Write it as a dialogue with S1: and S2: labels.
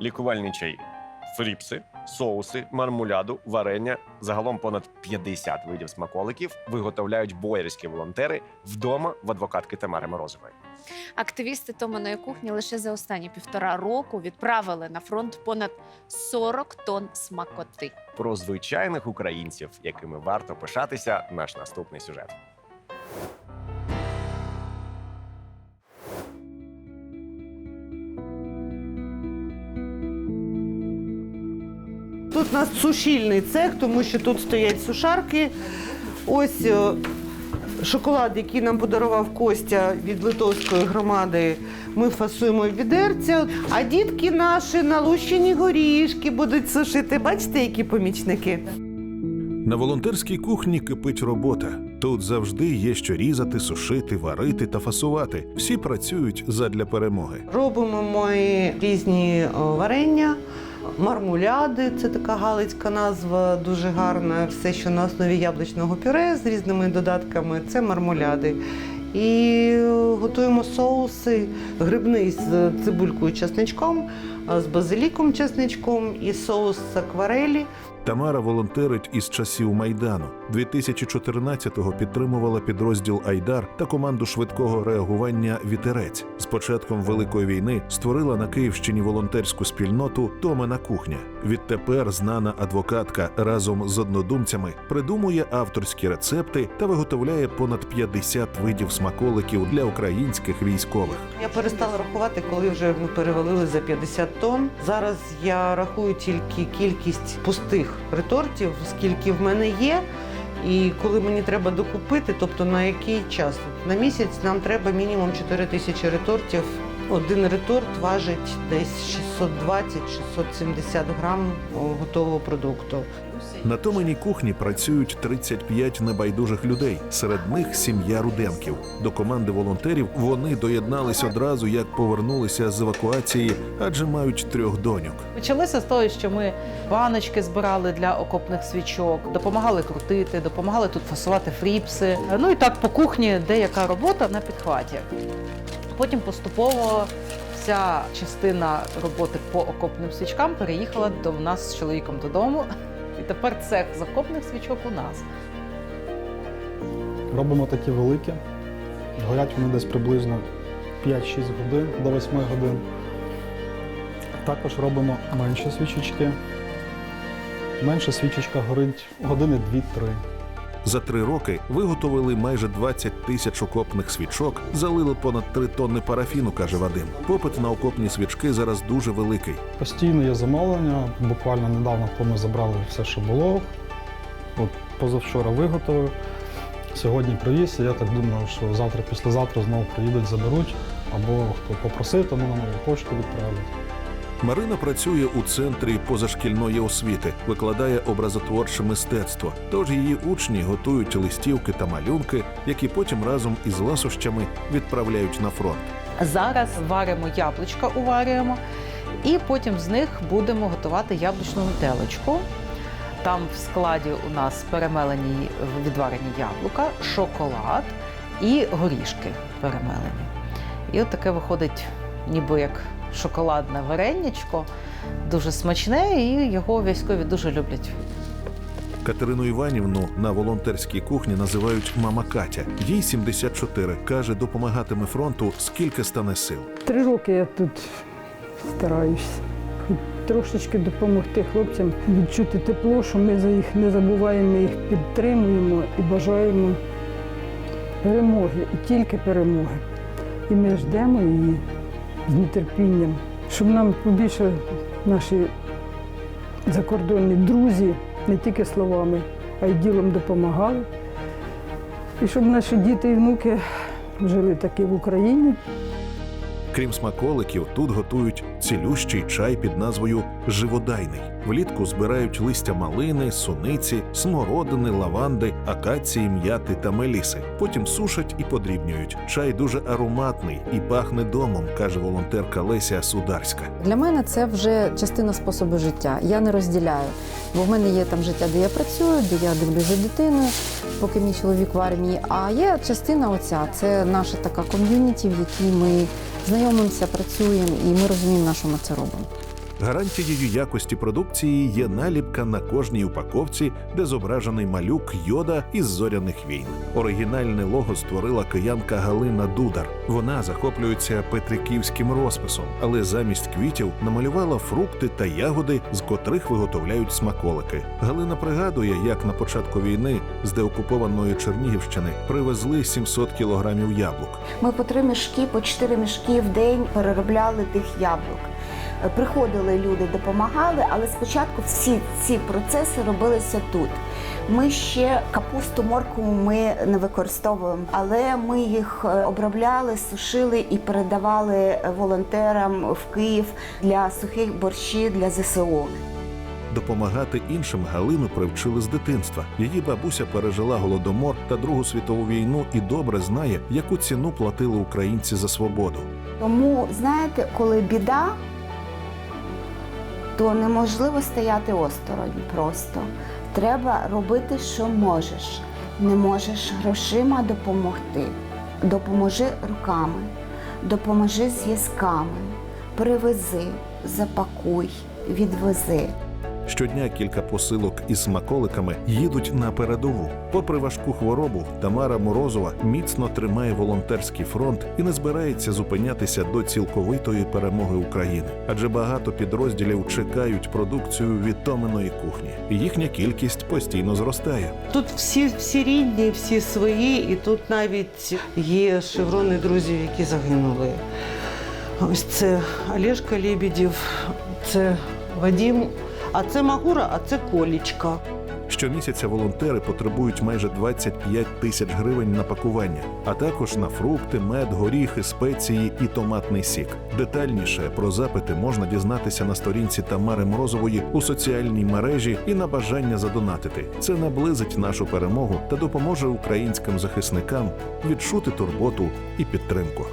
S1: лікувальні чаї, фріпси, соуси, мармуляду, варення. Загалом понад 50 видів смаколиків виготовляють боярські волонтери вдома в адвокатки Тамари Морозової.
S2: Активісти Томаної кухні лише за останні півтора року відправили на фронт понад 40 тонн смакоти.
S1: Про звичайних українців, якими варто пишатися, наш наступний сюжет.
S3: Тут у нас сушільний цех, тому що тут стоять сушарки. Ось е, шоколад, який нам подарував Костя від литовської громади. Ми фасуємо в відерця. А дітки наші налущені горішки будуть сушити. Бачите, які помічники?
S4: На волонтерській кухні кипить робота. Тут завжди є що різати, сушити, варити та фасувати. Всі працюють задля перемоги.
S3: Робимо ми різні варення, мармуляди це така галицька назва, дуже гарна. Все, що на основі яблучного пюре з різними додатками, це мармуляди. І готуємо соуси грибний з цибулькою чесничком, з базиліком чесничком і соус з акварелі.
S4: Тамара волонтерить із часів майдану. 2014-го підтримувала підрозділ Айдар та команду швидкого реагування Вітерець. З початком великої війни створила на Київщині волонтерську спільноту Томина кухня. Відтепер знана адвокатка разом з однодумцями придумує авторські рецепти та виготовляє понад 50 видів смаколиків для українських військових.
S3: Я перестала рахувати, коли вже ми перевалили за 50 тонн. Зараз я рахую тільки кількість пустих ретортів, скільки в мене є. І коли мені треба докупити, тобто на який час? На місяць нам треба мінімум 4 тисячі ретортів. Один реторт важить десь 620-670 грам готового продукту.
S4: На Томиній кухні працюють 35 небайдужих людей. Серед них сім'я Руденків. До команди волонтерів вони доєднались одразу, як повернулися з евакуації, адже мають трьох доньок.
S5: Почалося з того, що ми баночки збирали для окопних свічок, допомагали крутити, допомагали тут фасувати фріпси. Ну і так по кухні деяка робота на підхваті. Потім поступово вся частина роботи по окопним свічкам переїхала до нас з чоловіком додому. І тепер цех з окопних свічок у нас.
S6: Робимо такі великі. Горять вони десь приблизно 5-6 годин до 8 годин. Також робимо менші свічечки. Менша свічечка горить години 2-3.
S4: За три роки виготовили майже 20 тисяч окопних свічок, залили понад 3 тонни парафіну, каже Вадим. Попит на окопні свічки зараз дуже великий.
S6: Постійно є замовлення. Буквально недавно ми забрали все, що було. От позавчора виготовив. Сьогодні привіз, я так думаю, що завтра, післязавтра знову приїдуть, заберуть. Або хто попросив, тому на мою пошту відправлять.
S4: Марина працює у центрі позашкільної освіти, викладає образотворче мистецтво. Тож її учні готують листівки та малюнки, які потім разом із ласощами відправляють на фронт.
S5: Зараз варимо яблучка, уварюємо, і потім з них будемо готувати яблучну метеличку. Там в складі у нас перемелені відварені яблука, шоколад і горішки перемелені. І от таке виходить, ніби як шоколадне вареннячко, дуже смачне, і його військові дуже люблять.
S4: Катерину Іванівну на волонтерській кухні називають мама Катя. Їй 74. каже, допомагатиме фронту скільки стане сил.
S7: Три роки я тут стараюсь. Хоч трошечки допомогти хлопцям відчути тепло, що ми за їх не забуваємо, ми їх підтримуємо і бажаємо перемоги, і тільки перемоги. І ми ждемо її з нетерпінням, щоб нам побільше наші закордонні друзі не тільки словами, а й ділом допомагали. І щоб наші діти і внуки жили таки в Україні.
S4: Крім смаколиків, тут готують цілющий чай під назвою Живодайний. Влітку збирають листя малини, суниці, смородини, лаванди, акації, м'яти та меліси. Потім сушать і подрібнюють. Чай дуже ароматний і пахне домом, каже волонтерка Леся Сударська.
S8: Для мене це вже частина способу життя. Я не розділяю, бо в мене є там життя, де я працюю, де я дивлюсь за дитиною, поки мій чоловік в армії. А є частина оця, це наша така ком'юніті, в якій ми знайомимося, працюємо і ми розуміємо, на що ми це робимо.
S4: Гарантією якості продукції є наліпка на кожній упаковці, де зображений малюк йода із зоряних війн. Оригінальне лого створила киянка Галина Дудар. Вона захоплюється петриківським розписом, але замість квітів намалювала фрукти та ягоди, з котрих виготовляють смаколики. Галина пригадує, як на початку війни з деокупованої Чернігівщини привезли 700 кілограмів яблук.
S9: Ми по три мішки, по чотири мішки в день переробляли тих яблук. Приходили люди, допомагали, але спочатку всі ці процеси робилися тут. Ми ще капусту, моркву ми не використовуємо, але ми їх е, обробляли, сушили і передавали волонтерам в Київ для сухих борщів для ЗСУ.
S4: Допомагати іншим Галину привчили з дитинства. Її бабуся пережила голодомор та Другу світову війну і добре знає, яку ціну платили українці за свободу.
S9: Тому, знаєте, коли біда, то неможливо стояти осторонь просто. Треба робити, що можеш. Не можеш грошима допомогти. Допоможи руками, допоможи зв'язками, привези, запакуй, відвези.
S4: Щодня кілька посилок із смаколиками їдуть на передову. Попри важку хворобу, Тамара Морозова міцно тримає волонтерський фронт і не збирається зупинятися до цілковитої перемоги України. Адже багато підрозділів чекають продукцію відтоменої кухні. Їхня кількість постійно зростає.
S3: Тут всі, всі рідні, всі свої, і тут навіть є шеврони друзів, які загинули. Ось це Олешка Лебедєв, це Вадим, а це Магура, а це Колічка.
S4: Щомісяця волонтери потребують майже 25 тисяч гривень на пакування, а також на фрукти, мед, горіхи, спеції і томатний сік. Детальніше про запити можна дізнатися на сторінці Тамари Морозової у соціальній мережі і на бажання задонатити. Це наблизить нашу перемогу та допоможе українським захисникам відчути турботу і підтримку.